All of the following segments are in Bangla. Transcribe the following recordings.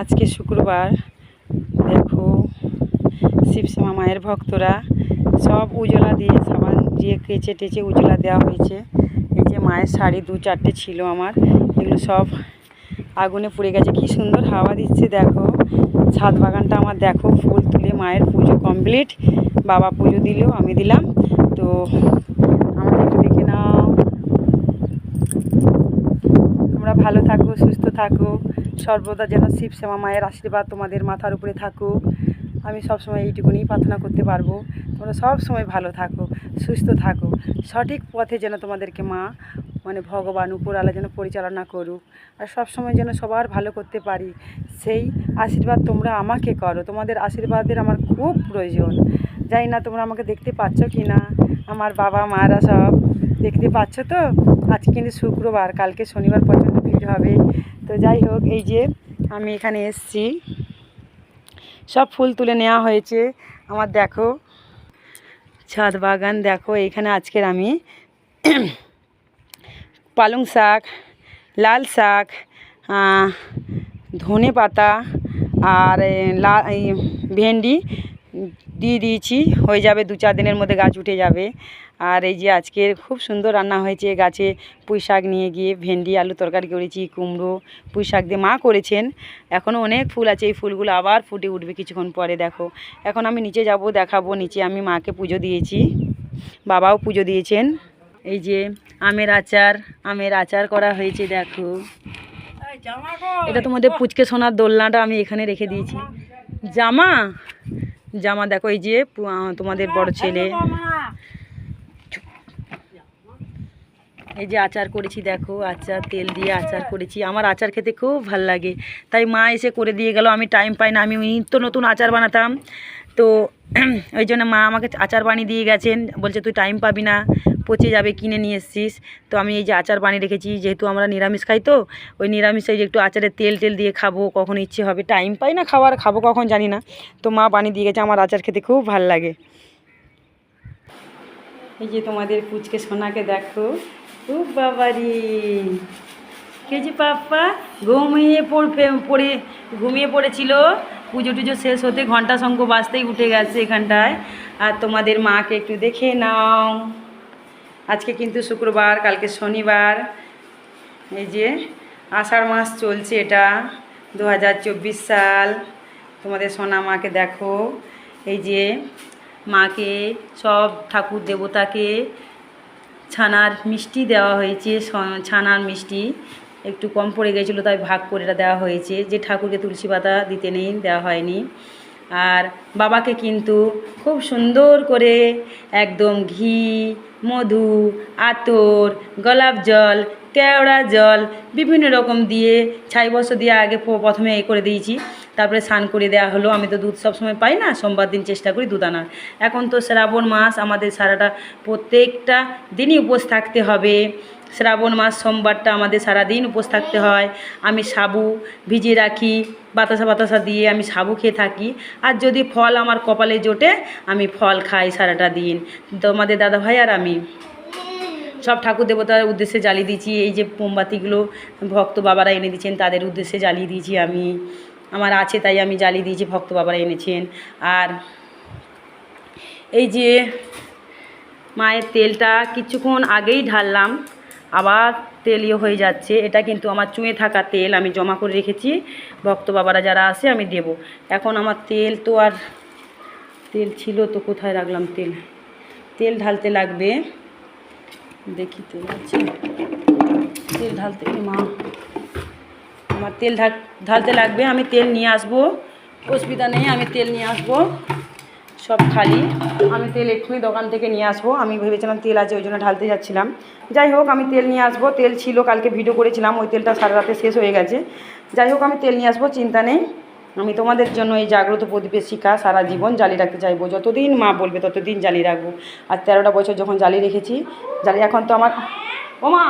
আজকে শুক্রবার। দেখো শিবশ্যামা মায়ের ভক্তরা সব উজলা দিয়ে সাবান দিয়ে কেচে টেচে উজলা দেওয়া হয়েছে। এই যে মায়ের শাড়ি দু চারটে ছিল আমার, এগুলো সব আগুনে পুড়ে গেছে। কি সুন্দর হাওয়া দিচ্ছে, দেখো। ছাদ বাগানটা আমার দেখো, ফুল তুলে মায়ের পুজো কমপ্লিট বাবা পুজো দিলেও আমি দিলাম। তো আমাকে দেখে নাও। তোমরা ভালো থাকো, সুস্থ থাকো সর্বদা যেন শিব শ্যামা মায়ের আশীর্বাদ তোমাদের মাথার উপরে থাকুক। আমি সবসময় এইটুকুনি প্রার্থনা করতে পারব। তোমরা সব সময় ভালো থাকো সুস্থ থাকো সঠিক পথে যেন তোমাদেরকে মা মানে ভগবান উপরওয়ালা যেন পরিচালনা করুক। আর সব সময় যেন সবার ভালো করতে পারি। সেই আশীর্বাদ তোমরা আমাকে করো। তোমাদের আশীর্বাদের আমার খুব প্রয়োজন। জানি না তোমরা আমাকে দেখতে পাচ্ছ কি না। আমার বাবা মারা সব দেখতে পাচ্ছ তো? আজকে কিন্তু শুক্রবার, কালকে শনিবার প্রচণ্ড ভিড় হবে। তো যাই হোক এই যে আমি এখানে এসছি। সব ফুল তুলে নেওয়া হয়েছে। আমার দেখো ছাদ বাগান দেখো এইখানে আজকের আমি পালং শাক লাল শাক ধনে পাতা আর এ, লা ভেন্ডি দিয়ে দিয়েছি। হয়ে যাবে দু চার দিনের মধ্যে গাছ উঠে যাবে। আর এই যে আজকে খুব সুন্দর রান্না হয়েছে গাছে পুঁই শাক নিয়ে গিয়ে ভেন্ডি আলু তরকারি করেছি কুমড়ো পুঁই শাক দিয়ে মা করেছেন। এখনও অনেক ফুল আছে এই ফুলগুলো আবার ফুটে উঠবে কিছুক্ষণ পরে দেখো। এখন আমি নিচে যাব দেখাবো নিচে আমি মাকে পুজো দিয়েছি বাবাও পুজো দিয়েছেন। এই যে আমের আচার আমের আচার করা হয়েছে দেখো। এটা তোমাদের পুচকে সোনার দোলনাটা আমি এখানে রেখে দিয়েছি। জামা? জামা দেখো এই যে তোমাদের বড় ছেলে। এই যে আচার করেছি, দেখো, আচার, তেল দিয়ে আচার করেছি। আমার আচার খেতে খুব ভালো লাগে। তাই মা এসে করে দিয়ে গেল, আমি টাইম পাই না, আমি নিত্য নতুন আচার বানাতাম। তো ওই জন্য মা আমাকে আচার বানিয়ে দিয়ে গেছেন। বলছে, তুই টাইম পাবি না, পচে যাবে, কিনে নিয়ে এসছিস। তো আমি এই যে আচার বানিয়ে রেখেছি, যেহেতু আমরা নিরামিষ খাই তো, ওই নিরামিষে যে একটু আচারে তেল টেল দিয়ে খাব, কখন ইচ্ছে হবে। টাইম পাই না খাবার খাব কখন জানি না। তো মা বানিয়ে দিয়ে গেছে, আমার আচার খেতে খুব ভালো লাগে। এই যে তোমাদের পুচকে সোনাকে দেখো খুব বাবারি। কে যে পাপ্পা? ঘুমিয়ে পড়বে পড়ে ঘুমিয়ে পড়েছিল। পুজো টুজো শেষ হতে ঘণ্টা শঙ্খ বাজতেই উঠে গেছে এখানটায়। আর তোমাদের মাকে একটু দেখে নাও। আজকে কিন্তু শুক্রবার, কালকে শনিবার। এই যে আষাঢ় মাস চলছে এটা দু হাজার চব্বিশ সাল। তোমাদের সোনা মাকে দেখো। এই যে মাকে, সব ঠাকুর দেবতাকে ছানার মিষ্টি দেওয়া হয়েছে ছানার মিষ্টি। একটু কম পড়ে গেছিল, তাই ভাগ করে এটা দেওয়া হয়েছে। যে ঠাকুরকে তুলসী পাতা দিতে নেই, দেওয়া হয়নি। আর বাবাকে কিন্তু খুব সুন্দর করে একদম ঘি, মধু, আতর, গোলাপ জল, কেওড়া জল, বিভিন্ন রকম দিয়ে, ছাই বস্ত্র দিয়ে আগে প্রথমে এ করে দিয়েছি। তারপরে স্নান করে দেওয়া হলো। আমি তো দুধ সবসময় পাই না, সোমবার দিন চেষ্টা করি দুধ আনার। এখন তো শ্রাবণ মাস, আমাদের সারাটা প্রত্যেকটা দিনই উপোস থাকতে হবে। শ্রাবণ মাস, সোমবারটা আমাদের সারা দিন উপোস থাকতে হয়। আমি সাবু ভিজিয়ে রাখি, বাতাসা বাতাসা দিয়ে আমি সাবু খেয়ে থাকি। আর যদি ফল আমার কপালে জোটে, আমি ফল খাই সারাটা দিন। তোমাদের দাদাভাই আর আমি। সব ঠাকুর দেবতার উদ্দেশ্যে জ্বালিয়ে দিয়েছি। এই যে মোমবাতিগুলো ভক্ত বাবারা এনে দিয়েছেন, তাদের উদ্দেশ্যে জ্বালিয়ে দিয়েছি আমি। আমার আছে, তাই আমি জ্বালিয়ে দিয়েছি, ভক্ত বাবারা এনেছেন। আর এই যে মায়ের তেলটা কিছুক্ষণ আগেই ঢাললাম, আবার তেল ইয়ে হয়ে যাচ্ছে। এটা কিন্তু আমার চুঁয়ে থাকা তেল, আমি জমা করে রেখেছি। ভক্ত বাবারা যারা আসে আমি দেব। এখন আমার তেল তো আর তেল ছিল তো, কোথায় রাখলাম তেল? তেল ঢালতে লাগবে। দেখি তেল আছে তেল ঢালতে মা। আমার তেল ঢাল, ঢালতে লাগবে। আমি তেল নিয়ে আসব। অসুবিধা নেই, আমি তেল নিয়ে আসব। সব খালি। আমি তেল এক্ষুনি দোকান থেকে নিয়ে আসব। আমি ভেবেছিলাম তেল আছে, ওই জন্য ঢালতে যাচ্ছিলাম। যাই হোক, আমি তেল নিয়ে আসব। তেল ছিল, কালকে ভিডিও করেছিলাম। ওই তেলটা সারা রাতে শেষ হয়ে গেছে। যাই হোক, আমি তেল নিয়ে আসব, চিন্তা নেই। আমি তোমাদের জন্য এই জাগ্রত প্রদীপের শিখা সারা জীবন জ্বালিয়ে রাখতে চাইব। যতদিন মা বলবে, ততদিন জ্বালিয়ে রাখব। আর তেরোটা বছর যখন জ্বালিয়ে রেখেছি, জ্বালিয়ে, এখন তো আমার ও মা,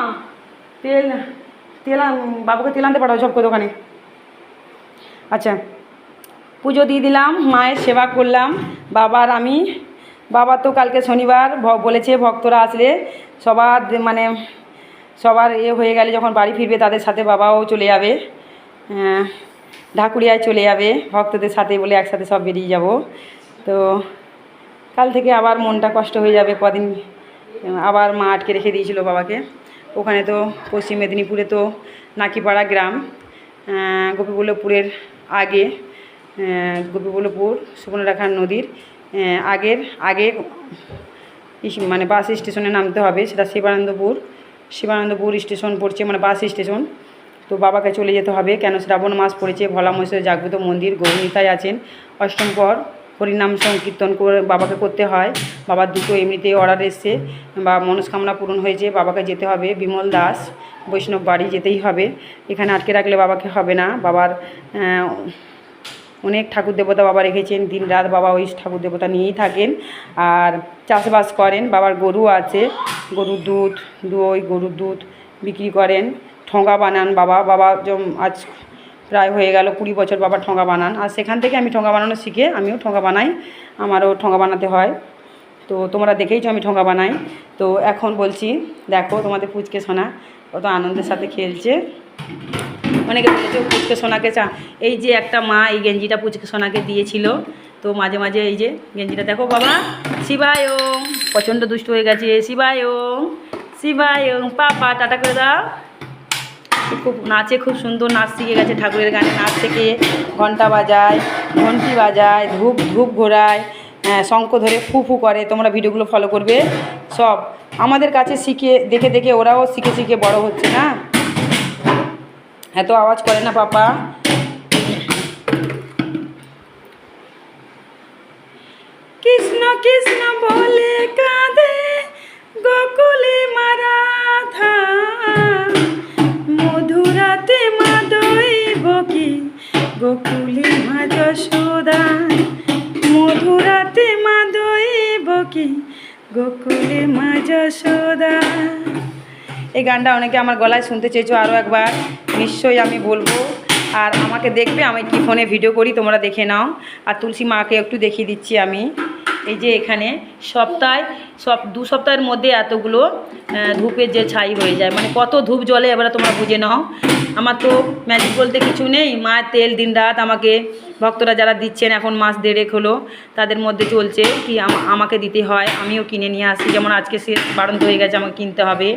তেল তেল বাবুকে তেল আনতে পাঠাও সবকে দোকানে। আচ্ছা পুজো দিয়ে দিলাম মায়ের সেবা করলাম বাবার আমি বাবা তো কালকে শনিবার বলেছে ভক্তরা আসলে সবার মানে সবার এ হয়ে গেলে যখন বাড়ি ফিরবে তাদের সাথে বাবাও চলে যাবে হ্যাঁ, ঢাকুরিয়ায় চলে যাবে ভক্তদের সাথে বলে একসাথে সব বেরিয়ে যাব। তো কাল থেকে আবার মনটা কষ্ট হয়ে যাবে কদিন আবার মা আটকে রেখে দিয়েছিল বাবাকে। ওখানে তো পশ্চিম মেদিনীপুরে তো নাকিপাড়া গ্রাম গোপীবল্লভপুরের আগে গোপীবল্লভপুর সুবর্ণরেখা নদীর আগের, আগে মানে বাস স্টেশনে নামতে হবে, সেটা শিবানন্দপুর শিবানন্দপুর স্টেশন পড়ছে মানে বাস স্টেশন। তো বাবাকে চলে যেতে হবে, কেন শ্রাবণ মাস পড়েছে, ভোলা মহেশ্বর জাগ্রত মন্দির গৌরীতায় আছেন। অষ্টম পর হরিনাম সংকীর্তন করে বাবাকে করতে হয়। বাবার দুটো এমনিতে অর্ডার এসছে। বা মনস্কামনা পূরণ হয়েছে, বাবাকে যেতে হবে। বিমল দাস, বৈষ্ণব বাড়ি যেতেই হবে। এখানে আটকে রাখলে বাবাকে হবে না। বাবার অনেক ঠাকুর দেবতা বাবা রেখেছেন। দিন রাত বাবা ওই ঠাকুর দেবতা নিয়েই থাকেন। আর চাষবাস করেন। বাবার গরু আছে। গরুর দুধ, দই, গরুর দুধ বিক্রি করেন। ঠোঙা বানান বাবা। বাবা আজ প্রায় হয়ে গেল কুড়ি বছর বাবা ঠোঙা বানান। আর সেখান থেকে আমি ঠোঙা বানানো শিখে আমিও ঠোঙা বানাই, আমারও ঠোঙা বানাতে হয়। তো তোমরা দেখেইছো আমি ঠোঙা বানাই। তো এখন বলছি, দেখো তোমাদের পুচকে সোনা কত আনন্দের সাথে খেলছে। অনেকে বলেছে, পুচকে সোনাকে চা, এই যে একটা মা এই গেঞ্জিটা পুচকে সোনাকে দিয়েছিল। তো মাঝে মাঝে এই যে গেঞ্জিটা, দেখো বাবা, শিবায়ং, প্রচণ্ড দুষ্ট হয়ে গেছে, শিবায়ং শিবায়ং, পাপা, টাটা করে দাও। খুব নাচে খুব সুন্দর নাচ শিখে গেছে ঠাকুরের গানে নাচ থেকে ঘণ্টা বাজায় ঘন্টি বাজায় ধূপ ধূপ ঘোরায় হ্যাঁ, শঙ্খ ধরে ফু ফু করে তোমরা ভিডিওগুলো ফলো করবে সব আমাদের কাছে শিখে দেখে দেখে ওরাও শিখে শিখে বড় হচ্ছে না? এত আওয়াজ করে না পাপা? কৃষ্ণ কৃষ্ণ বলে মা যশোদা মধুরাতে মাদই বকি গোকুলে মা যশোদা এই গানটা অনেকে আমার গলায় শুনতে চেয়েছো আরও একবার, নিশ্চয়ই আমি বলব। আর আমাকে দেখবে, আমি কি ফোনে ভিডিও করি, তোমরা দেখে নাও। আর তুলসী মাকে একটু দেখিয়ে দিচ্ছি আমি। এই যে এখানে সপ্তাহে সব দু সপ্তাহের মধ্যে এতগুলো ধূপের যে ছাই হয়ে যায়। মানে কত ধূপ জলে এবারে তোমরা বুঝে নাও। আমার তো ম্যাজিক বলতে কিছু নেই। মা তেল দিন রাত আমাকে ভক্তরা যারা দিচ্ছেন, এখন মাস দেড়েক হলো, তাদের মধ্যে চলছে কি আমাকে দিতে হয়, আমিও কিনে নিয়ে আসি। যেমন আজকে সে বারণ হয়ে গেছে, আমাকে কিনতে হবে।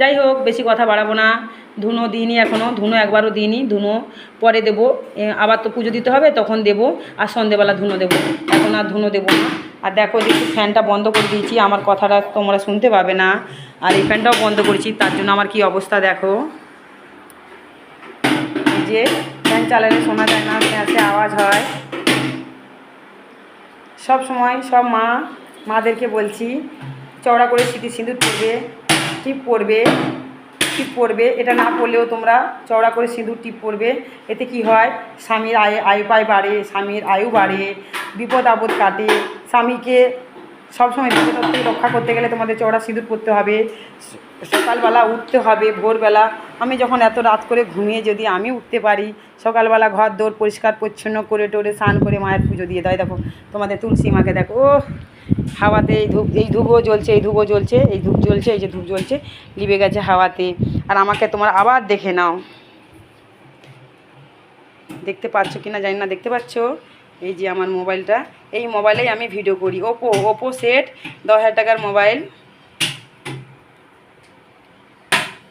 যাই হোক, বেশি কথা বাড়াবো না। ধুনো দিইনি এখনও ধুনো একবারও দিইনি, ধুনো। পরে দেবো। আবার তো পুজো দিতে হবে, তখন দেবো। আর সন্ধেবেলা ধুনো দেবো। এখন আর ধুনো দেবো না। আর দেখো দেখি ফ্যানটা বন্ধ করে দিয়েছি, আমার কথাটা তোমরা শুনতে পাবে না। আর এই ফ্যানটাও বন্ধ করেছি, তার জন্য আমার কি অবস্থা দেখো। যে ফ্যান চালালে শোনা যায় না ফ্যাঁসে আওয়াজ হয়। সব সময় সব মা, মাদেরকে বলছি, চওড়া করে স্মৃতি সিঁদুর পরবে। টিপ পরবে টিপ পরবে এটা না পরলেও তোমরা চওড়া করে সিঁদুর টিপ পরবে এতে কি হয়? স্বামীর আয়, আয়ু পায় বাড়ে, স্বামীর আয়ু বাড়ে, বিপদ আপদ কাটে। স্বামীকে সবসময় বিপদ থেকে রক্ষা করতে গেলে তোমাদের চওড়া সিঁদুর পরতে হবে। সকালবেলা উঠতে হবে, ভোরবেলা। আমি যখন এত রাত করে ঘুমিয়ে যদি আমি উঠতে পারি, সকালবেলা ঘর দৌড় পরিষ্কার পরিচ্ছন্ন করে টোরে স্নান করে মায়ের পুজো দিয়ে দেয় দেখো, তোমাদের তুলসী মাকে দেখো ও হাওয়াতে এই ধূপ, এই ধূপও জ্বলছে, এই ধূপও জ্বলছে, এই ধূপ জ্বলছে, এই যে ধূপ জ্বলছে লিবে গেছে হাওয়াতে। আর আমাকে তোমার আবার দেখে নাও। দেখতে পাচ্ছ কি না জানি না, দেখতে পাচ্ছ? এই যে আমার মোবাইলটা। এই মোবাইলেই আমি ভিডিও করি। ওপো ওপো সেট, দশ হাজার টাকার মোবাইল।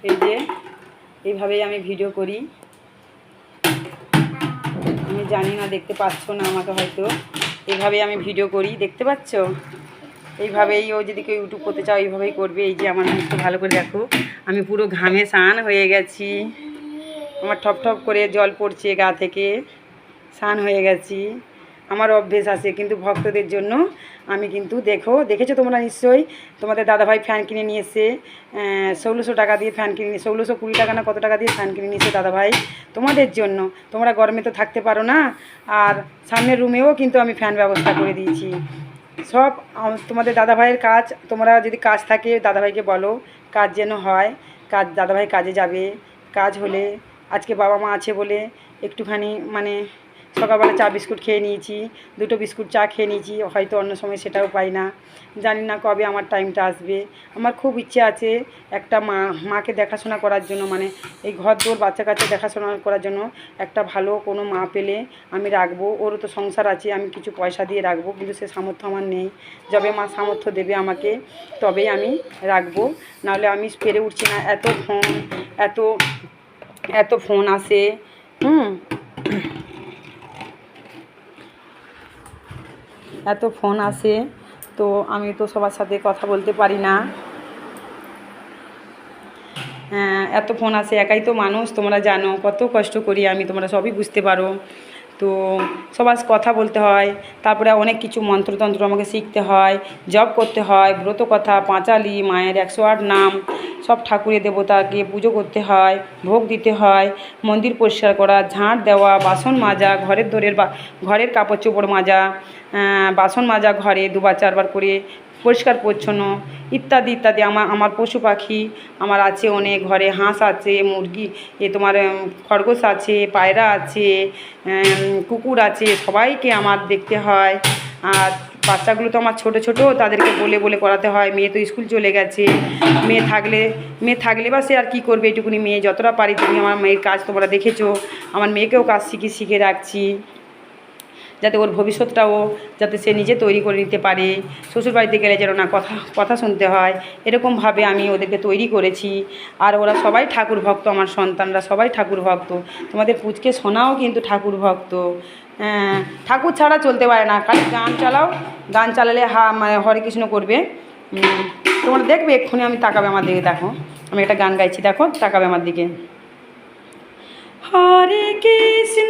এই যে, এইভাবেই আমি ভিডিও করি। আমি জানি না, দেখতে পাচ্ছ না আমাকে হয়তো। এইভাবেই আমি ভিডিও করি, দেখতে পাচ্ছ? এইভাবেই ও যদি কেউ ইউটিউব করতে চাও এইভাবেই করবে। এই যে আমার মুখটা ভালো করে দেখো, আমি পুরো ঘামে স্নান হয়ে গেছি। আমার ঠপ ঠপ করে জল পড়ছে গা থেকে, স্নান হয়ে গেছি। আমার অভ্যেস আছে, কিন্তু ভক্তদের জন্য আমি কিন্তু দেখো, দেখেছ তোমরা নিশ্চয়ই? তোমাদের দাদাভাই ফ্যান কিনে নিয়ে এসে ষোলোশো টাকা দিয়ে ফ্যান কিনে নিয়ে, ষোলোশো কুড়ি টাকা না কত টাকা দিয়ে ফ্যান কিনে নিয়েছে দাদাভাই? তোমাদের জন্য। তোমরা গরমে তো থাকতে পারো না, আর সামনের রুমেও কিন্তু আমি ফ্যান ব্যবস্থা করে দিয়েছি। সব তোমাদের দাদাভাইয়ের কাজ, তোমরা যদি কাজ থাকে, দাদাভাইকে বলো, কাজ যেন হয়, কাজ, দাদাভাই কাজে যাবে, কাজ হলে, আজকে বাবা মা আছে বলে একটুখানি মানে সকালবেলা চা বিস্কুট খেয়ে নিয়েছি, দুটো বিস্কুট চা খেয়ে নিয়েছি, হয়তো অন্য সময় সেটাও পাই না। জানি না কবে আমার টাইমটা আসবে। আমার খুব ইচ্ছে আছে একটা মা, মাকে দেখাশোনা করার জন্য মানে এই ঘর দোর বাচ্চা কাচ্চা দেখাশোনা করার জন্য একটা ভালো কোনো মা পেলে আমি রাখব। ওরও তো সংসার আছে, আমি কিছু পয়সা দিয়ে রাখব, কিন্তু সে সামর্থ্য আমার নেই। যবে মা সামর্থ্য দেবে আমাকে, তবেই আমি রাখব। নাহলে আমি পেরে উঠছি না। এত ফোন, এত এত ফোন আসে, হুম। এত ফোন আসে তো আমি তো সবার সাথে কথা বলতে পারি না। হ্যাঁ, এত ফোন আসে একাই তো মানুষ তোমরা জানো কত কষ্ট করি আমি তোমরা সবই বুঝতে পারো। তো সবার কথা বলতে হয়, তারপরে অনেক কিছু মন্ত্রতন্ত্র আমাকে শিখতে হয় জব করতে হয় ব্রত কথা পাঁচালি, মায়ের একশো আট নাম, সব ঠাকুরের দেবতাকে পুজো করতে হয়, ভোগ দিতে হয়, মন্দির পরিষ্কার করা, ঝাঁট দেওয়া, বাসন মাজা, ঘরের দরের বা, ঘরের কাপড় চোপড় মাজা বাসন মাজা ঘরে দুবার চারবার করে পরিষ্কার, পরিচ্ছন্ন ইত্যাদি ইত্যাদি। আমার আমার পশু পাখি, আমার আছে অনেক ঘরে, হাঁস আছে, মুরগি, এ তোমার খরগোশ আছে, পায়রা আছে কুকুর আছে, সবাইকে আমার দেখতে হয়। আর বাচ্চাগুলো তো আমার ছোট ছোট, তাদেরকে বলে বলে করাতে হয়। মেয়ে তো স্কুল চলে গেছে। মেয়ে থাকলে মেয়ে থাকলে বা সে আর কী করবে? এটুকুনি মেয়ে, যতটা পারি তুমি আমার মেয়ের কাজ তোমরা দেখেছ। আমার মেয়েকেও কাজ শিখে শিখে রাখছি। যাতে ওর ভবিষ্যৎটাও যাতে সে নিজে তৈরি করে নিতে পারে শ্বশুরবাড়িতে গেলে যেন না কথা কথা শুনতে হয়। এরকমভাবে আমি ওদেরকে তৈরি করেছি। আর ওরা সবাই ঠাকুর ভক্ত আমার সন্তানরা সবাই ঠাকুর ভক্ত তোমাদের পুচকে সোনাও কিন্তু ঠাকুর ভক্ত হ্যাঁ, ঠাকুর ছাড়া চলতে পারে না। খালি গান চালাও গান চালালে হা মানে হরে কৃষ্ণ করবে। তোমরা দেখবে এক্ষুনি আমি তাকাবে আমার দিকে দেখো। আমি একটা গান গাইছি দেখো তাকাবে আমার দিকে। হরে কৃষ্ণ।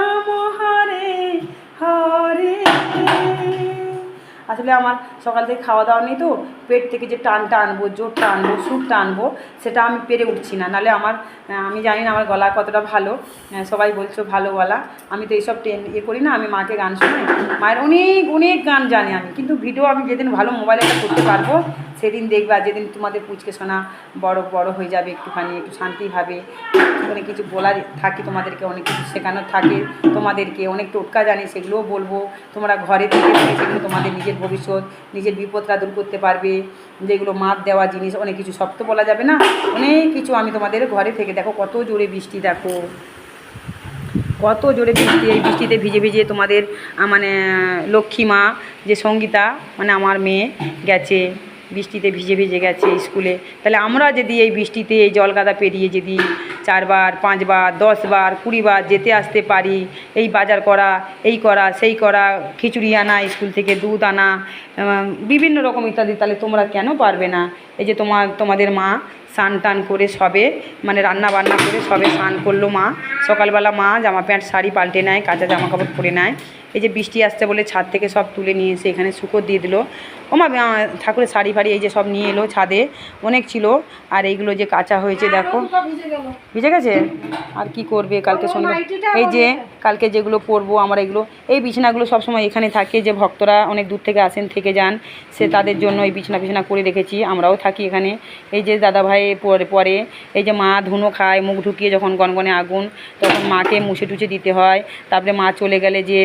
আসলে আমার সকাল থেকে খাওয়া দাওয়া নেই তো, পেট থেকে যে টানটা আনব জোরটা আনব সুরটা আনব সেটা আমি পেরে উঠছি না। নাহলে আমার আমি জানি না আমার গলা কতটা ভালো। সবাই বলছো ভালো গলা। আমি তো এইসব টেন ইয়ে করি না, আমি মাকে গান শোনাই মায়ের অনেক অনেক গান জানি আমি। কিন্তু ভিডিও আমি যেদিন ভালো মোবাইলে করতে পারব সেদিন দেখবে, যেদিন তোমাদের পুচকে শোনা বড় বড় হয়ে যাবে একটুখানি, একটু শান্তিভাবে অনেক কিছু বলার থাকে তোমাদেরকে, অনেক কিছু শেখানোর থাকে তোমাদেরকে, অনেক টোটকা জানি, সেগুলোও বলব। তোমরা ঘরে থেকে সেগুলো তোমাদের নিজের ভবিষ্যৎ, নিজের বিপদটা দূর করতে পারবে। যেগুলো মাত দেওয়া জিনিস, অনেক কিছু শক্ত বলা যাবে না? অনেক কিছু আমি তোমাদের ঘরে থেকে, দেখো কত জোরে বৃষ্টি, দেখো। কত জোরে বৃষ্টি, এই বৃষ্টিতে ভিজে ভিজে তোমাদের মানে লক্ষ্মী মা, যে সঙ্গীতা মানে আমার মেয়ে গেছে। বৃষ্টিতে ভিজে ভিজে গেছে স্কুলে। তাহলে আমরা যদি এই বৃষ্টিতে এই জলগাদা পেরিয়ে যদি চারবার, পাঁচবার, দশবার, কুড়িবার যেতে আসতে পারি, এই বাজার করা, এই করা, সেই করা, খিচুড়ি আনা, স্কুল থেকে দুধ আনা বিভিন্ন রকম ইত্যাদি, তাহলে তোমরা কেন পারবে না? এই যে তোমার তোমাদের মা স্নান টান করে সবে মানে রান্না বান্না করে সবে স্নান করল মা। সকালবেলা মা জামা প্যান্ট, শাড়ি পাল্টে নেয়, কাঁচা জামা কাপড় পরে নেয়। এই যে বৃষ্টি আসছে বলে ছাদ থেকে সব তুলে নিয়ে এসে এখানে শুকো দিয়ে দিল। ও মা আহ, ঠাকুরের শাড়ি ফাড়ি এই যে সব নিয়ে এলো ছাদে অনেক ছিল। আর এইগুলো যে কাঁচা হয়েছে দেখো। ভিজে গেছে? আর কি করবে কালকে সন্ধ্যা এই যে কালকে যেগুলো পরবো আমরা এগুলো এই বিছানাগুলো সবসময় এখানে থাকে যে ভক্তরা অনেক দূর থেকে আসেন থেকে যান সে তাদের জন্য এই বিছানা বিছানা করে রেখেছি আমরাও থাকি এখানে। এই যে দাদাভাই পরে পরে এই যে মা ধুনো খায় মুখ ঢুকিয়ে যখন গনগনে আগুন তখন মাকে মুছে টুছে দিতে হয়। তারপরে মা চলে গেলে যে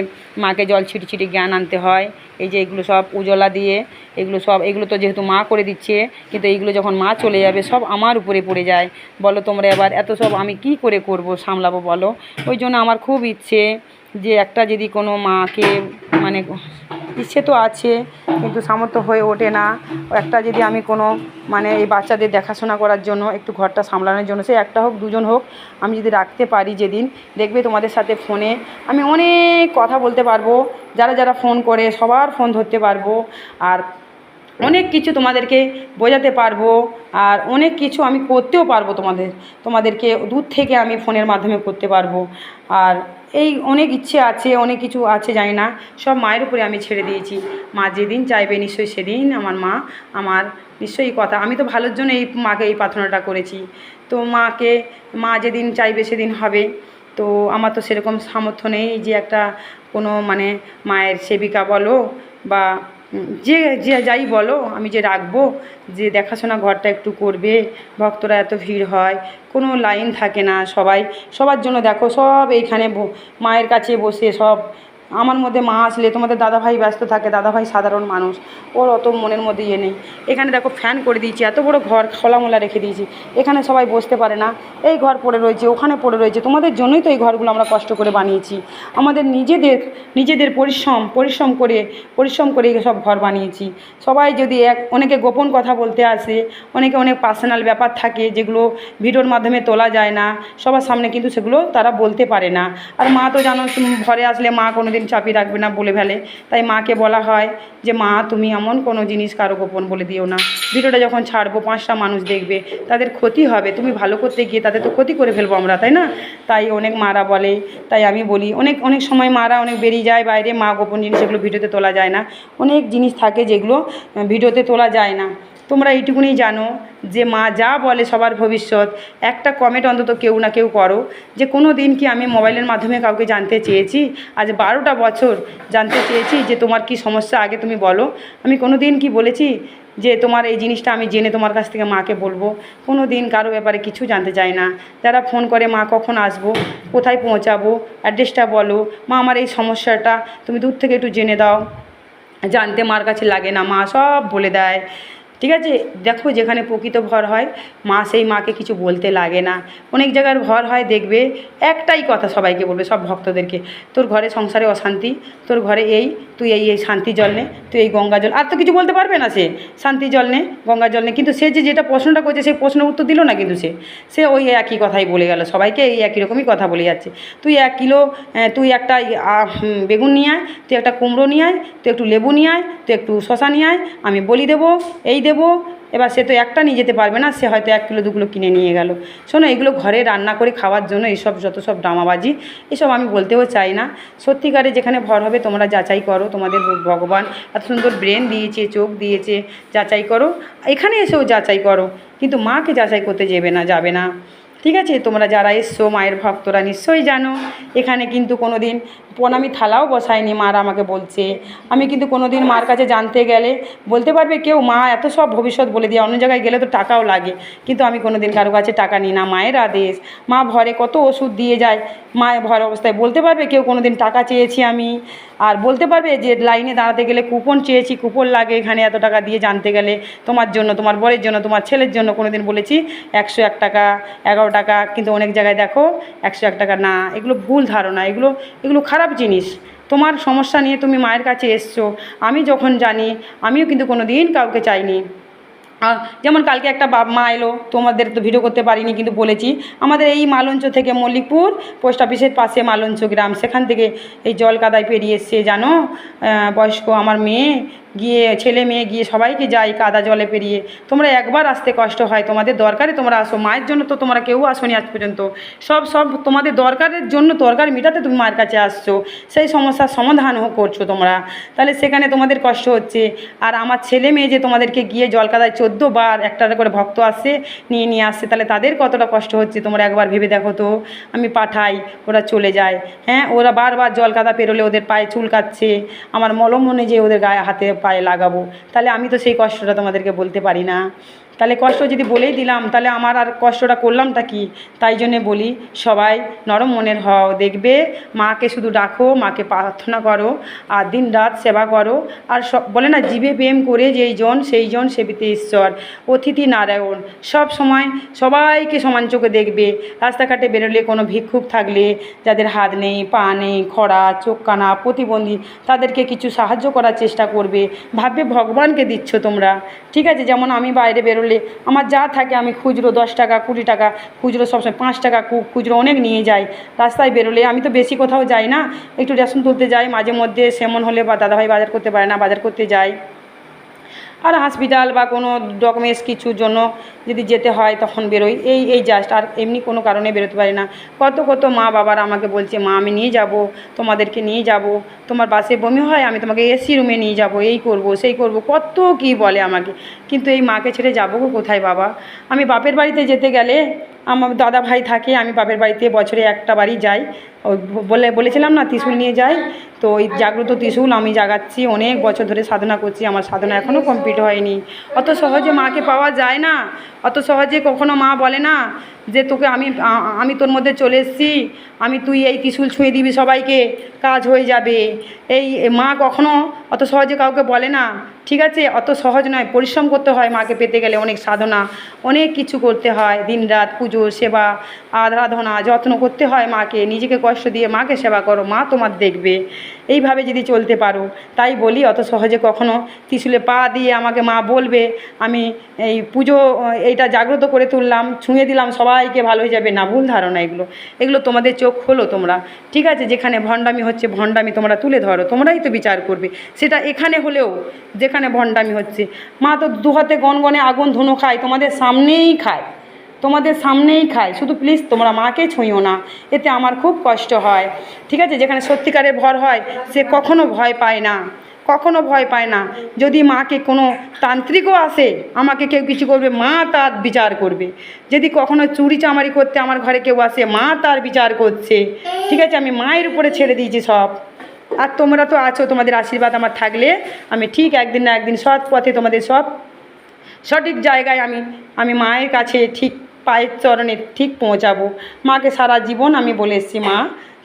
মাকে জল ছিটি ছিটি জ্ঞান আনতে হয়। এই যে এগুলো সব উজলা দিয়ে এগুলো সব, এগুলো তো যেহেতু মা করে দিচ্ছে, কিন্তু এইগুলো যখন মা চলে যাবে, সব আমার উপরে পড়ে যায়। বলো তোমরা এবার এত সব আমি কি করে করব, সামলাবো বলো? ওই জন্য আমার খুব ইচ্ছে যে একটা যদি কোনো মাকে মানে ইচ্ছে তো আছে, কিন্তু সামর্থ্য হয়ে ওঠে না। একটা যদি আমি কোনো মানে এই বাচ্চাদের দেখাশোনা করার জন্য, একটু ঘরটা সামলানোর জন্য, সে একটা হোক, দুজন হোক, আমি যদি রাখতে পারি যেদিন, দেখবে তোমাদের সাথে ফোনে আমি অনেক কথা বলতে পারব। যারা যারা ফোন করে, সবার ফোন ধরতে পারব। আর অনেক কিছু তোমাদেরকে বোঝাতে পারব। আর অনেক কিছু আমি করতেও পারব তোমাদের, তোমাদেরকে দূর থেকে আমি ফোনের মাধ্যমে করতে পারব। আর এই অনেক ইচ্ছে আছে, অনেক কিছু আছে, জানি না। সব মায়ের উপরে আমি ছেড়ে দিয়েছি। মা যেদিন চাইবে নিশ্চয়ই সেদিন আমার মা আমার নিশ্চয়ই কথা। আমি তো ভালোর জন্য এই মাকে এই প্রার্থনাটা করেছি। তো মাকে, মা যেদিন চাইবে সেদিন হবে। তো আমার তো সেরকম সামর্থ্য নেই যে একটা কোনো মানে মায়ের সেবিকা বলো বা যে যে যাই বলো, আমি যে রাখব, যে দেখাশোনা ঘরটা একটু করবে, ভক্তরা এত ভিড় হয়, কোনো লাইন থাকে না সবাই, সবার জন্য দেখো সব এইখানে মায়ের কাছে বসে সব আমার মধ্যে মা আসলে, তোমাদের দাদাভাই ব্যস্ত থাকে, দাদাভাই সাধারণ মানুষ, ওর অত মনের মধ্যে ইয়ে নেই। এখানে দেখো ফ্যান করে দিয়েছি, এত বড় ঘর, খোলামোলা রেখে দিয়েছি। এখানে সবাই বসতে পারে না, এই ঘর পড়ে রয়েছে, ওখানে পড়ে রয়েছে, তোমাদের জন্যই তো এই ঘরগুলো আমরা কষ্ট করে বানিয়েছি। আমাদের নিজেদের নিজেদের পরিশ্রম পরিশ্রম করে পরিশ্রম করে সব ঘর বানিয়েছি। সবাই যদি এক, অনেকে গোপন কথা বলতে আসে, অনেকে অনেক পার্সোনাল ব্যাপার থাকে, যেগুলো ভিডিওর মাধ্যমে তোলা যায় না, সবার সামনে কিন্তু সেগুলো তারা বলতে পারে না। আর মা তো জানো ঘরে আসলে মা কোনো দিন চাপিয়ে রাখবে না বলে ফেলে। তাই মাকে বলা হয় যে, মা, তুমি এমন কোনো জিনিস কারও গোপন বলে দিও না। ভিডিওটা যখন ছাড়বো, পাঁচটা মানুষ দেখবে। তাদের ক্ষতি হবে। তুমি ভালো করতে গিয়ে তাদের তো ক্ষতি করে ফেলব আমরা, তাই না? তাই অনেক মারা বলে। তাই আমি বলি, অনেক অনেক সময় মারা অনেক বেরিয়ে যায় বাইরে। মা গোপন জিনিস এগুলো ভিডিওতে তোলা যায় না। অনেক জিনিস থাকে যেগুলো ভিডিওতে তোলা যায় না। তোমরা এইটুকুনি জানো যে মা যা বলে সবার ভবিষ্যৎ, একটা কমেন্ট অন্তত কেউ না কেউ করো যে কোনো দিন কি আমি মোবাইলের মাধ্যমে কাউকে জানতে চেয়েছি? আজ বারোটা বছর জানতে চেয়েছি যে তোমার কি সমস্যা? আগে তুমি বলো। আমি কোনো দিন কি বলেছি যে তোমার এই জিনিসটা আমি জেনে তোমার কাছ থেকে মাকে বলব? কোনো দিন কারও ব্যাপারে কিছু জানতে চাই না। যারা ফোন করে, মা, কখন আসব? কোথায় পৌঁছাবো? অ্যাড্রেসটা বলো। মা, আমার এই সমস্যাটা, তুমি দূর থেকে একটু জেনে দাও। জানতে মার কাছে লাগে না। মা সব বলে দেয়। ঠিক আছে? দেখো যেখানে প্রকৃত ভর হয়, মা সেই মাকে কিছু বলতে লাগে না। অনেক জায়গার ভর হয়, দেখবে একটাই কথা সবাইকে বলবে, সব ভক্তদেরকে। তোর ঘরে সংসারে অশান্তি, তোর ঘরে এই, তুই এই এই শান্তি জল নে, তুই এই গঙ্গা জল, আর তো কিছু বলতে পারবে না সে। শান্তি জল নে, গঙ্গা জল নে, কিন্তু সে যে যেটা প্রশ্নটা করছে, সেই প্রশ্নের উত্তর দিল না কিন্তু সে। সে ওই একই কথাই বলে গেল, সবাইকে এই একই রকমই কথা বলে যাচ্ছে। তুই এক কিলো তুই একটা বেগুন নিয়ে আয়, তুই একটা কুমড়ো নিয়ে আয়, তুই একটু লেবু নিয়ে আয়, তুই একটু শশা নিয়ে আয়, আমি বলি দেবো, এই দেবো, এবার সে তো একটা নিয়ে যেতে পারবে না, সে হয়তো এক কিলো, দু কিলো কিনে নিয়ে গেল। শোনো, এগুলো ঘরে রান্না করে খাওয়ার জন্য এইসব যত সব ড্রামাবাজি এসব আমি বলতেও চাই না। সত্যিকারে যেখানে ভর হবে তোমরা যাচাই করো, তোমাদের ভগবান এত সুন্দর ব্রেন দিয়েছে, চোখ দিয়েছে, যাচাই করো। এখানে এসেও যাচাই করো, কিন্তু মাকে যাচাই করতে যাবে না যাবে না। ঠিক আছে? তোমরা যারা এসছো, মায়ের ভক্তরা নিশ্চয়ই জানো। এখানে কিন্তু কোনো দিন প্রণামী থালাও বসায়নি, মারা আমাকে বলছে। আমি কিন্তু কোনো দিন মার কাছে জানতে গেলে বলতে পারবে কেউ, মা, এত সব ভবিষ্যৎ বলে দিয়ে অন্য জায়গায় গেলে তো টাকাও লাগে। কিন্তু আমি কোনো দিন কারও কাছে টাকা নিই না, মায়ের আদেশ। মা ভরে কত ওষুধ দিয়ে যায়, মায়ের ভর অবস্থায়। বলতে পারবে কেউ কোনো দিন টাকা চেয়েছি আমি। আর বলতে পারবে যে লাইনে দাঁড়াতে গেলে কুপন চেয়েছি, কুপন লাগে এখানে এত টাকা দিয়ে জানতে গেলে। তোমার জন্য, তোমার বরের জন্য, তোমার ছেলের জন্য কোনো দিন বলেছি, একশো এক টাকা, এগারো টাকা, কিন্তু অনেক জায়গায় দেখো একশো এক টাকা, না, এগুলো ভুল ধারণা, এগুলো এগুলো খারাপ জিনিস। তোমার সমস্যা নিয়ে তুমি মায়ের কাছে এসছো, আমি যখন জানি, আমিও কিন্তু কোনো দিন কাউকে চাইনি। যেমন কালকে একটা মা এলো, তোমাদের তো ভিডিও করতে পারিনি, কিন্তু বলেছি, আমাদের এই মালঞ্চ থেকে মল্লিকপুর পোস্ট অফিসের পাশে মালঞ্চ গ্রাম, সেখান থেকে এই জল কাদায় পেরিয়ে এসছে, জানো? বয়স্ক আমার মেয়ে গিয়ে, ছেলে মেয়ে গিয়ে সবাইকে যাই কাদা জলে পেরিয়ে। তোমরা একবার আসতে কষ্ট হয়, তোমাদের দরকারে তোমরা আসো। মায়ের জন্য তো তোমরা কেউ আসোনি আজ পর্যন্ত। সব সব তোমাদের দরকারের জন্য দরকার মেটাতে তুমি মায়ের কাছে আসছো। সেই সমস্যার সমাধানও করছ তোমরা। তাহলে সেখানে তোমাদের কষ্ট হচ্ছে। আর আমার ছেলে মেয়ে যে তোমাদেরকে গিয়ে জলকাদায় চোদ্দ বার একটা করে ভক্ত আসছে নিয়ে নিয়ে আসছে তাহলে তাদের কতটা কষ্ট হচ্ছে তোমরা একবার ভেবে দেখো তো। আমি পাঠাই, ওরা চলে যায়। হ্যাঁ ওরা বারবার জল কাদা পেরোলে ওদের পায়ে চুলকাচ্ছে আমার মলম মনে যে ওদের গায়ে হাতে পায়ে লাগাবো। তাহলে আমি তো সেই কষ্টটা তোমাদেরকে বলতে পারি না। তাহলে কষ্ট যদি বলেই দিলাম, তাহলে আমার আর কষ্টটা করলামটা কি? তাই জন্যে বলি, সবাই নরম মনের হও। দেখবে মাকে শুধু ডাকো, মাকে প্রার্থনা করো, আর দিন রাত সেবা করো। আর সব বলে না, জীবে প্রেম করে যেই জন, সেই জন সেবিতে ঈশ্বর। অতিথি নারায়ণ, সব সময় সবাইকে সমান চোখে দেখবে। রাস্তাঘাটে বেরোলে কোনো ভিক্ষুক থাকলে যাদের হাত নেই, পা নেই খরা চোখ কানা প্রতিবন্ধী, তাদেরকে কিছু সাহায্য করার চেষ্টা করবে। ভাববে ভগবানকে দিচ্ছ তোমরা। ঠিক আছে, যেমন আমি বাইরে বেরোলে আমার যা থাকে আমি খুচরো দশ টাকা, কুড়ি টাকা, খুচরো সবসময় পাঁচ টাকা খুচরো অনেক নিয়ে যাই। রাস্তায় বেরোলে আমি তো বেশি কোথাও যাই না, একটু রেশন তুলতে যাই, মাঝে মধ্যে সেমন হলে বা দাদাভাই বাজার করতে পারে না, বাজার করতে যাই। আর হসপিটাল বা কোনো ডকুমেন্টস কিছুর জন্য যদি যেতে হয় তখন বেরোই। এই এই জাস্ট আর এমনি কোনো কারণে বেরোতে পারি না। কত কত মা বাবারা আমাকে বলছে, মা, আমি নিয়ে যাব, তোমাদেরকে নিয়ে যাব, তোমার বাসে বমি হয়, আমি তোমাকে এসি রুমে নিয়ে যাব, এই করব, সেই করব। কত কি বলে আমাকে। কিন্তু এই মাকে ছেড়ে যাব কোথায় বাবা? আমি বাপের বাড়িতে যেতে গেলে আমার দাদা ভাই থাকে, আমি বাপের বাড়িতে বছরে একটা বাড়ি যাই। বলে, বলেছিলাম না ত্রিশুল নিয়ে যাই। তো ওই জাগ্রত ত্রিশুল আমি জাগাচ্ছি, অনেক বছর ধরে সাধনা করছি, আমার সাধনা এখনও কমপ্লিট হয়নি। অত সহজে মাকে পাওয়া যায় না, অত সহজে কখনো মা বলে না যে তোকে আমি আমি তোর মধ্যে চলে এসেছি, আমি তুই এই ত্রিশুল ছুঁয়ে দিবি সবাইকে, কাজ হয়ে যাবে। এই মা কখনো অত সহজে কাউকে বলে না ঠিক আছে, অত সহজ নয়, পরিশ্রম করতে হয় মাকে পেতে গেলে অনেক সাধনা, অনেক কিছু করতে হয়, দিনরাত পুজো, সেবা, আরাধনা, যত্ন করতে হয় মাকে, নিজেকে কষ্ট দিয়ে মাকে সেবা করো, মা তোমার দেখবে। এইভাবে যদি চলতে পারো, তাই বলি অত সহজে কখনো ত্রিশুলে পা দিয়ে আমাকে মা বলবে, আমি এই পুজো, এইটা জাগ্রত করে তুললাম, ছুঁয়ে দিলাম, সবাইকে ভালো হয়ে যাবে। না, ভুল ধারণা এগুলো এগুলো তোমাদের চোখ খোলো তোমরা। ঠিক আছে, যেখানে ভণ্ডামি হচ্ছে, ভণ্ডামি তোমরা তুলে ধরো, তোমরাই তো বিচার করবে। সেটা এখানে হলেও, যেখানে ভণ্ডামি হচ্ছে। মা তো দু হাতে গনগনে আগুন ধুনো খায়, তোমাদের সামনেই খায়। তোমাদের সামনেই খায়। শুধু প্লিজ তোমরা মাকে ছুঁইও না, এতে আমার খুব কষ্ট হয়। ঠিক আছে? যেখানে সত্যিকারের ভর হয়, সে কখনো ভয় পায় না। কখনো ভয় পায় না। যদি মাকে কোনো তান্ত্রিকও আসে, আমাকে কেউ কিছু করবে মা তার বিচার করবে। যদি কখনো চুরি চামারি করতে আমার ঘরে কেউ আসে, মা তার বিচার করছে। ঠিক আছে? আমি মায়ের উপরে ছেড়ে দিয়েছি সব। আর তোমরা তো আছো, তোমাদের আশীর্বাদ আমার থাকলে। আমি ঠিক একদিন না একদিন সৎ পথে তোমাদের সব, সঠিক জায়গায় আমি আমি মায়ের কাছে ঠিক পায়ের চরণে ঠিক পৌঁছাবো। মাকে সারা জীবন আমি বলে এসছি, মা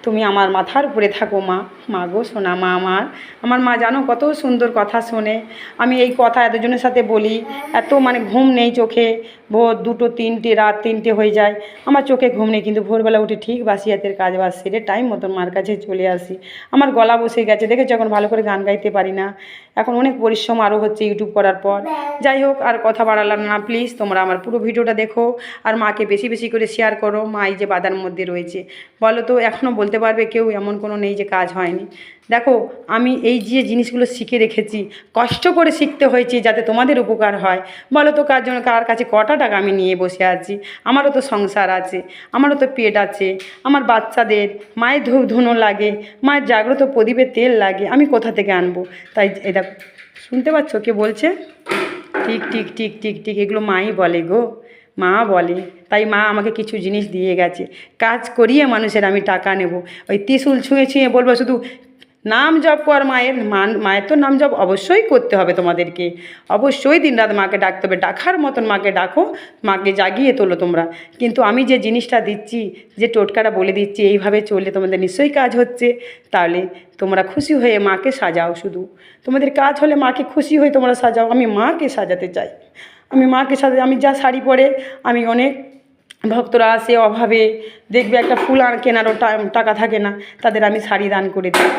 তুমি আমার মাথার উপরে থাকো মা। মা গো শোনা মা আমার। আমার মা জানো কত সুন্দর কথা শোনে। আমি এই কথা এতজনের সাথে বলি। এত মানে ঘুম নেই চোখে। ভোর দুটো, তিনটে, রাত তিনটে হয়ে যায়। আমার চোখে ঘুম নেই, কিন্তু ভোরবেলা উঠে ঠিক বাসিয়াতের কাজ বাজ সেরে টাইম মতন মার কাছে চলে আসি। আমার গলা বসে গেছে। দেখেছ এখন ভালো করে গান গাইতে পারি না। এখন অনেক পরিশ্রম আরও হচ্ছে ইউটিউব করার পর। যাই হোক, আর কথা বাড়ালাম না। প্লিজ তোমরা আমার পুরো ভিডিওটা দেখো। আর মাকে বেশি বেশি করে শেয়ার করো। মা এই যে বাদার মধ্যে রয়েছে। বলো তো এখনও বলতে পারবে কেউ এমন কোনো নেই যে কাজ হয়নি। দেখো, আমি এই যে জিনিসগুলো শিখে রেখেছি, কষ্ট করে শিখতে হয়েছে যাতে তোমাদের উপকার হয়। বলো তো, কার জন্য, কার কাছে কটা টাকা আমি নিয়ে বসে আছি? আমারও তো সংসার আছে, আমারও তো পেট আছে, আমার বাচ্চাদের মায়ের ধূপ ধুনো লাগে, মায়ের জাগ্রত প্রদীপের তেল লাগে, আমি কোথা থেকে আনব? তাই এটা শুনতে পাচ্ছ কে বলছে? ঠিক ঠিক ঠিক ঠিক ঠিক, এগুলো মাই বলে গো, মা বলে। তাই মা আমাকে কিছু জিনিস দিয়ে গেছে। কাজ করিয়ে মানুষের আমি টাকা নেব। ওই ত্রিশুল ছুঁয়ে ছুঁয়ে বলব, শুধু নাম জপ কর মায়ের, মান, মায়ের তো নাম জপ অবশ্যই করতে হবে তোমাদেরকে। অবশ্যই দিনরাত মাকে ডাকতে হবে। ডাকার মতন মাকে ডাকো, মাকে জাগিয়ে তোলো তোমরা। কিন্তু আমি যে জিনিসটা দিচ্ছি, যে টোটকাটা বলে দিচ্ছি, এইভাবে চললে তোমাদের নিশ্চয়ই কাজ হচ্ছে। তাহলে তোমরা খুশি হয়ে মাকে সাজাও শুধু। তোমাদের কাজ হলে মাকে খুশি হয়ে তোমরা সাজাও। আমি মাকে সাজাতে চাই। আমি মাকে সাজা, আমি যা শাড়ি পরে, আমি অনেক ভক্তরা আসে অভাবে দেখবে একটা ফুল আর কেনারও টাকা থাকে না, তাদের আমি শাড়ি দান করে দিই।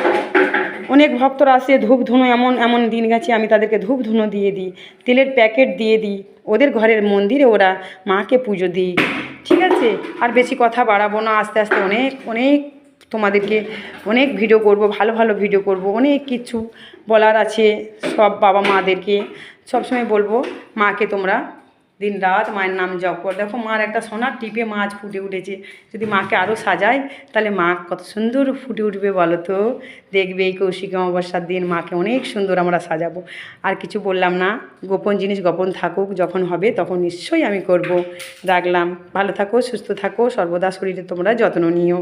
অনেক ভক্তরা আসে ধূপ ধুনো এমন এমন দিন গেছে আমি তাদেরকে ধূপ ধুনো দিয়ে দিই, তেলের প্যাকেট দিয়ে দিই, ওদের ঘরের মন্দিরে ওরা মাকে পুজো দিই, ঠিক আছে? আর বেশি কথা বাড়াবো না, আস্তে আস্তে অনেক অনেক তোমাদেরকে অনেক ভিডিও করব, ভালো ভালো ভিডিও করব, অনেক কিছু বলার আছে সব বাবা মাদেরকে সবসময় বলব, মাকে তোমরা দিন রাত মায়ের নাম জপ কর। দেখো মার একটা সোনার টিপে মাছ ফুটে উঠেছে। যদি মাকে আরও সাজায়, তাহলে মা কত সুন্দর ফুটে উঠবে বলো তো? দেখবে এই কৌশিক অমাবস্যার দিন মাকে অনেক সুন্দর আমরা সাজাবো। আর কিছু বললাম না, গোপন জিনিস গোপন থাকুক, যখন হবে তখন নিশ্চয়ই আমি করব। রাখলাম ভালো থাকো, সুস্থ থাকো, সর্বদা শরীরে তোমরা যত্ন নিও।